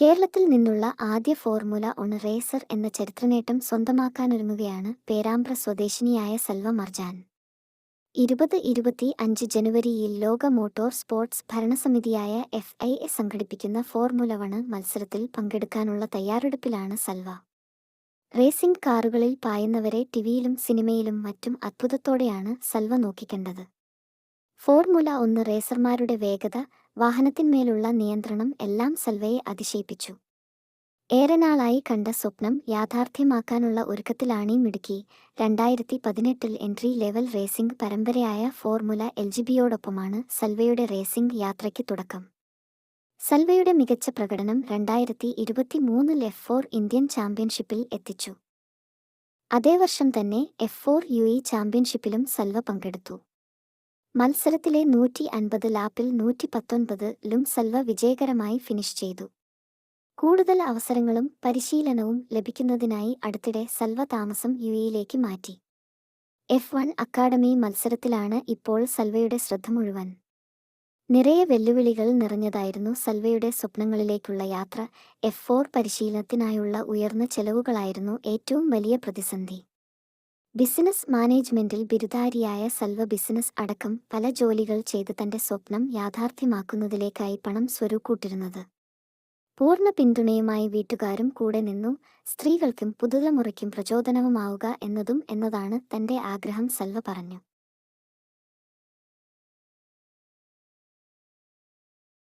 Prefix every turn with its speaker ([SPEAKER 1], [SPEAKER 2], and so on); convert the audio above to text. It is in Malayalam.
[SPEAKER 1] കേരളത്തിൽ നിന്നുള്ള ആദ്യ ഫോർമുല ഓൺ റേസർ എന്ന ചരിത്രനേട്ടം സ്വന്തമാക്കാനൊരുങ്ങുകയാണ് പേരാമ്പ്ര സ്വദേശിനിയായ സൽവ മർജാൻ. ഇരുപത് ഇരുപത്തി അഞ്ച് ജനുവരിയിൽ ലോക മോട്ടോർ സ്പോർട്സ് ഭരണസമിതിയായ എഫ് ഐ എ സംഘടിപ്പിക്കുന്ന ഫോർമുല വണ് മത്സരത്തിൽ പങ്കെടുക്കാനുള്ള തയ്യാറെടുപ്പിലാണ് സൽവ. റേസിംഗ് കാറുകളിൽ പായുന്നവരെ ടിവിയിലും സിനിമയിലും മറ്റും അത്ഭുതത്തോടെയാണ് സൽവ നോക്കിക്കണ്ടത്. ഫോർമുല ഒന്ന് റേസർമാരുടെ വേഗത വാഹനത്തിന്മേലുള്ള നിയന്ത്രണം എല്ലാം സൽവയെ അതിശയിപ്പിച്ചു. ഏറെ നാളായി കണ്ട സ്വപ്നം യാഥാർത്ഥ്യമാക്കാനുള്ള ഒരുക്കത്തിലാണീ മിടുക്കി. രണ്ടായിരത്തി പതിനെട്ടിൽ എൻട്രി ലെവൽ റേസിംഗ് പരമ്പരയായ ഫോർമുല എൽ ജി ബിയോടൊപ്പമാണ് സൽവയുടെ റേസിംഗ് യാത്രയ്ക്ക് തുടക്കം. സൽവയുടെ മികച്ച പ്രകടനം രണ്ടായിരത്തി ഇരുപത്തി മൂന്നിൽ എഫ് ഫോർ ഇന്ത്യൻ ചാമ്പ്യൻഷിപ്പിൽ എത്തിച്ചു. അതേ വർഷം തന്നെ എഫ് ഫോർ യു ഇ ചാമ്പ്യൻഷിപ്പിലും സൽവ പങ്കെടുത്തു. മത്സരത്തിലെ നൂറ്റി അൻപത് ലാപ്പിൽ നൂറ്റി പത്തൊൻപതിലും സൽവ വിജയകരമായി ഫിനിഷ് ചെയ്തു. കൂടുതൽ അവസരങ്ങളും പരിശീലനവും ലഭിക്കുന്നതിനായി അടുത്തിടെ സൽവ താമസം യു എയിലേക്ക് മാറ്റി. എഫ് വൺ അക്കാഡമി മത്സരത്തിലാണ് ഇപ്പോൾ സൽവയുടെ ശ്രദ്ധ മുഴുവൻ. നിറയെ വെല്ലുവിളികൾ നിറഞ്ഞതായിരുന്നു സൽവയുടെ സ്വപ്നങ്ങളിലേക്കുള്ള യാത്ര. എഫ് ഫോർ പരിശീലനത്തിനായുള്ള ഉയർന്ന ചെലവുകളായിരുന്നു ഏറ്റവും വലിയ പ്രതിസന്ധി. ബിസിനസ് മാനേജ്മെന്റിൽ ബിരുദാരിയായ സൽവ ബിസിനസ് അടക്കം പല ജോലികൾ ചെയ്ത് തന്റെ സ്വപ്നം യാഥാർത്ഥ്യമാക്കുന്നതിലേക്കായി പണം സ്വരുക്കൂട്ടിരുന്നത്. പൂർണ പിന്തുണയുമായി വീട്ടുകാരും കൂടെ നിന്നു സ്ത്രീകൾക്കും പുതുതലമുറയ്ക്കും പ്രചോദനവുമാവുക എന്നതും എന്നതാണ് തന്റെ ആഗ്രഹം സൽവ പറഞ്ഞു.